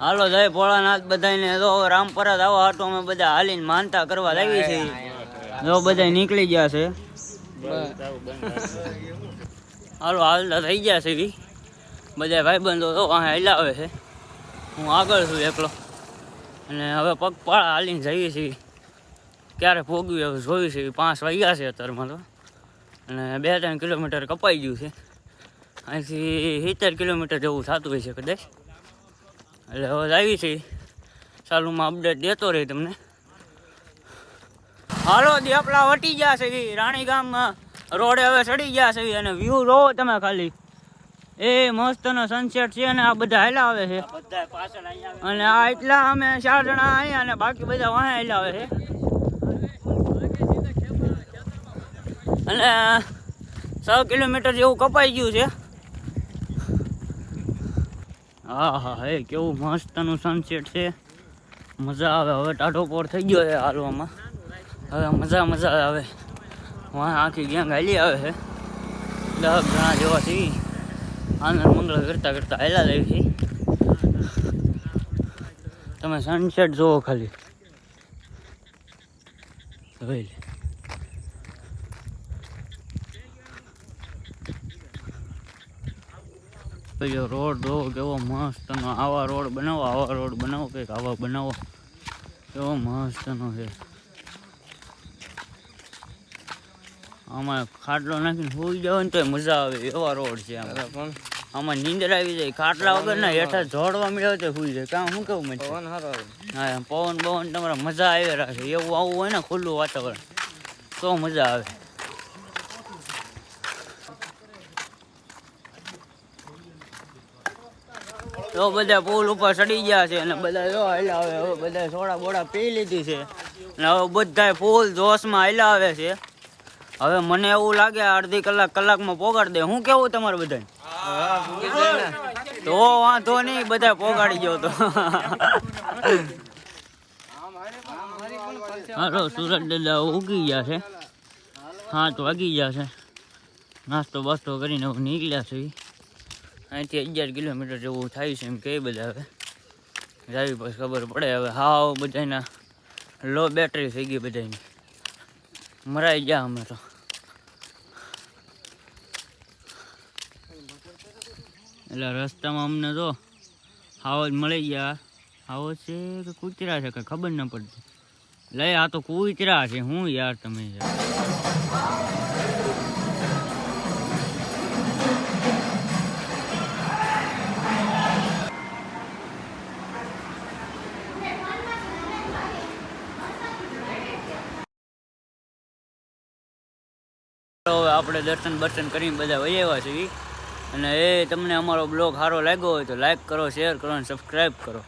હાલો, જય ભોળાનાથ બધાને તો રામપરા આવો હાટો, અમે બધા હાલીને માનતા કરવા લાગી છે. જો બધા નીકળી ગયા છે. હાલો હાલતા થઈ ગયા છે ઈ. બધા ભાઈબંધો તો અહીં હલાવે છે. હું આગળ છું એકલો. અને હવે પગપાળા હાલીને જઈએ છીએ. ક્યારે ભોગવી હવે જોયું છે, પાંચ વાગ્યા છે અત્યારમાં તો. અને બે ત્રણ કિલોમીટર કપાઈ ગયું છે. અહીંથી સિત્તેર કિલોમીટર જેવું થતું હોય છે કદાચ. એટલે હવે આવી છે. ચાલુમાં અપડેટ દેતો રહી તમને. હાલો, દેપલા વટી ગયા છે. રાણી ગામમાં રોડે હવે ચડી ગયા છે. અને વ્યૂ જોવો તમે ખાલી. એ મસ્તનો સનસેટ છે અને આ બધા હેલા આવે છે. અને આ એટલા અમે ચાર જણા અહીંયા અને બાકી બધા વાહે હેલા આવે છે. અને છ કિલોમીટર જેવું કપાઈ ગયું છે. હા હા હે કેવું મસ્તનું સનસેટ છે. મજા આવે, હવે ટાટો પોર થઈ ગયો છે હાલવામાં. હવે મજા મજા આવે. વાં આખી ગેંગ હાલી આવે છે. દસ જણા જેવા થઈ આનંદ મંગળ કરતા કરતા જાય છે. તમે સનસેટ જોવો ખાલી. જોઈ ગયો રોડ જો કેવો મસ્ત નો આવા રોડ બનાવો આવા રોડ બનાવો કંઈક આવા બનાવો. કેવો મસ્ત નો છે. આમાં ખાટલો નાખીને સુઈ જાવ ને તો મજા આવે એવા રોડ છે આમાં. આમાં નીંદર આવી જાય ખાટલા વગર ના હેઠા જોડવા મળ્યો તો સુઈ જાય. કામ શું કેવું પવન હા પવન પવન તમારે મજા આવી રાખે એવું આવું હોય ને ખુલ્લું વાતાવરણ તો મજા આવે. તો બધા પુલ ઉપર ચડી ગયા છે અને બધા જો હલાવે હવે બધા સોડા બોડા પી લીધી છે. અને હવે બધા ફૂલ જોશમાં હલાવે છે. હવે મને એવું લાગે અડધી કલાક કલાકમાં પોગાડી દે. હું કેવું તમારે બધાને? ને. તો વાંધો નહીં બધા પોગાડી ગયો તો. હાલો, સુરત દાદા ઉગી ગયા છે. સાત વાગી ગયા છે. નાસ્તો બાસ્તો કરીને નીકળ્યા છે. અહીંથી અગિયાર કિલોમીટર જેવું થાય છે એમ કે બધા હવે. જાવી પછી ખબર પડે હવે હાવ બધાના લો બેટરી થઈ ગઈ બધાની મરાઈ ગયા અમે તો. એટલે રસ્તામાં અમને તો હાવજ મળી ગયા. હાવજ છે કે કૂતરા છે કે ખબર ન પડતી. લે આ તો કૂતરા છે, હું યાર તમે યાર. હવે આપણે દર્શન બર્શન કરીને બધા વહી આવ્યા છીએ. અને એ તમને અમારો બ્લોગ સારો લાગ્યો હોય તો લાઈક કરો શેર કરો અને સબસ્ક્રાઈબ કરો.